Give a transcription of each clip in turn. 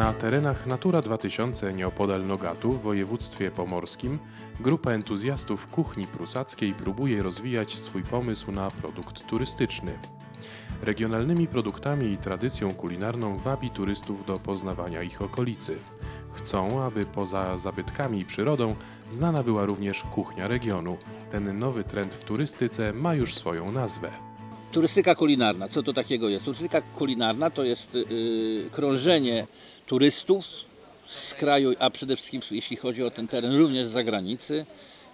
Na terenach Natura 2000 nieopodal Nogatu w województwie pomorskim grupa entuzjastów kuchni prusackiej próbuje rozwijać swój pomysł na produkt turystyczny. Regionalnymi produktami i tradycją kulinarną wabi turystów do poznawania ich okolicy. Chcą, aby poza zabytkami i przyrodą znana była również kuchnia regionu. Ten nowy trend w turystyce ma już swoją nazwę. Turystyka kulinarna, co to takiego jest? Turystyka kulinarna to jest yy, krążenie turystów z kraju, a przede wszystkim jeśli chodzi o ten teren, również z zagranicy,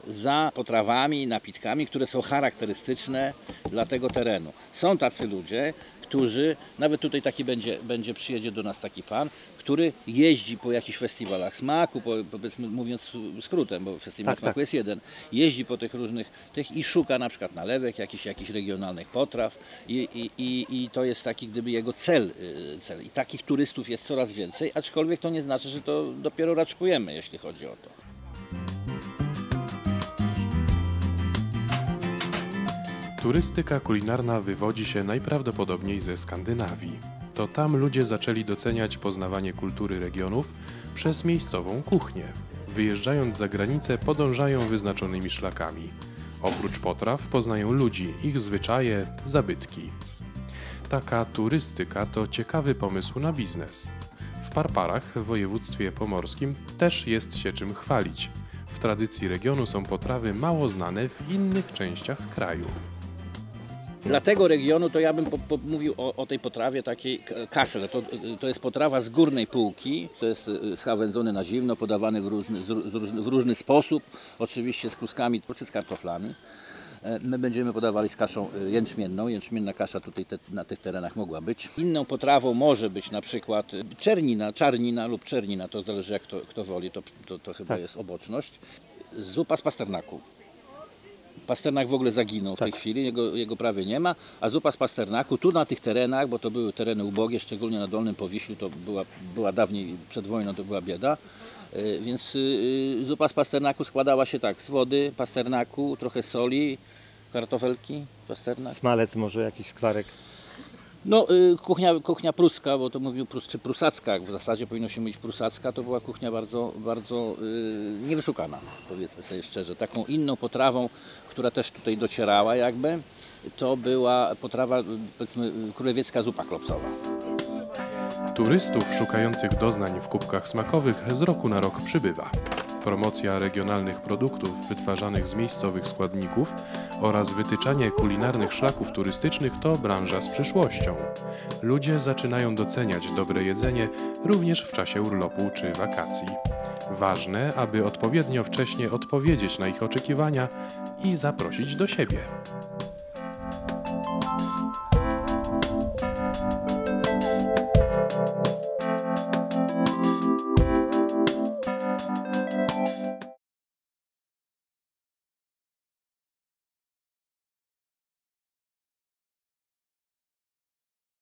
za potrawami, napitkami, które są charakterystyczne dla tego terenu. Są tacy ludzie, którzy, nawet tutaj taki będzie, będzie przyjedzie do nas taki pan, który jeździ po jakichś festiwalach smaku, po, powiedzmy mówiąc skrótem, bo festiwal Tak, smaku tak. jest jeden, jeździ po tych różnych tych i szuka na przykład nalewek, jakichś, jakichś regionalnych potraw i, i, i, i to jest taki gdyby jego cel, y, cel. I takich turystów jest coraz więcej, aczkolwiek to nie znaczy, że to dopiero raczkujemy, jeśli chodzi o to. Turystyka kulinarna wywodzi się najprawdopodobniej ze Skandynawii. To tam ludzie zaczęli doceniać poznawanie kultury regionów przez miejscową kuchnię. Wyjeżdżając za granicę, podążają wyznaczonymi szlakami. Oprócz potraw poznają ludzi, ich zwyczaje, zabytki. Taka turystyka to ciekawy pomysł na biznes. W Parparach w województwie pomorskim też jest się czym chwalić. W tradycji regionu są potrawy mało znane w innych częściach kraju. Dla tego regionu to ja bym po, po, mówił o, o tej potrawie takiej kasel. To, to jest potrawa z górnej półki, to jest y, schab wędzony na zimno, podawany w różny, w różny sposób, oczywiście z kluskami czy z kartoflami. E, My będziemy podawali z kaszą y, jęczmienną. Jęczmienna kasza tutaj te, na tych terenach mogła być. Inną potrawą może być na przykład y, czernina, czarnina lub czernina, to zależy jak to, kto woli, to, to, to chyba Tak. jest oboczność. Zupa z pasternaku. Pasternak w ogóle zaginął w tej chwili, jego, jego prawie nie ma, a zupa z pasternaku tu na tych terenach, bo to były tereny ubogie, szczególnie na Dolnym Powiślu, to była, była dawniej, przed wojną to była bieda, E, więc y, y, zupa z pasternaku składała się tak, z wody, pasternaku, trochę soli, kartofelki, pasternak. Smalec może, jakiś skwarek. No, y, kuchnia, kuchnia pruska, bo to mówił prus, czy prusacka, w zasadzie powinno się mówić prusacka, to była kuchnia bardzo, bardzo y, niewyszukana, powiedzmy sobie szczerze. Taką inną potrawą, która też tutaj docierała jakby, to była potrawa, powiedzmy, królewiecka zupa klopsowa. Turystów szukających doznań w kubkach smakowych z roku na rok przybywa. Promocja regionalnych produktów wytwarzanych z miejscowych składników oraz wytyczanie kulinarnych szlaków turystycznych to branża z przyszłością. Ludzie zaczynają doceniać dobre jedzenie również w czasie urlopu czy wakacji. Ważne, aby odpowiednio wcześnie odpowiedzieć na ich oczekiwania i zaprosić do siebie.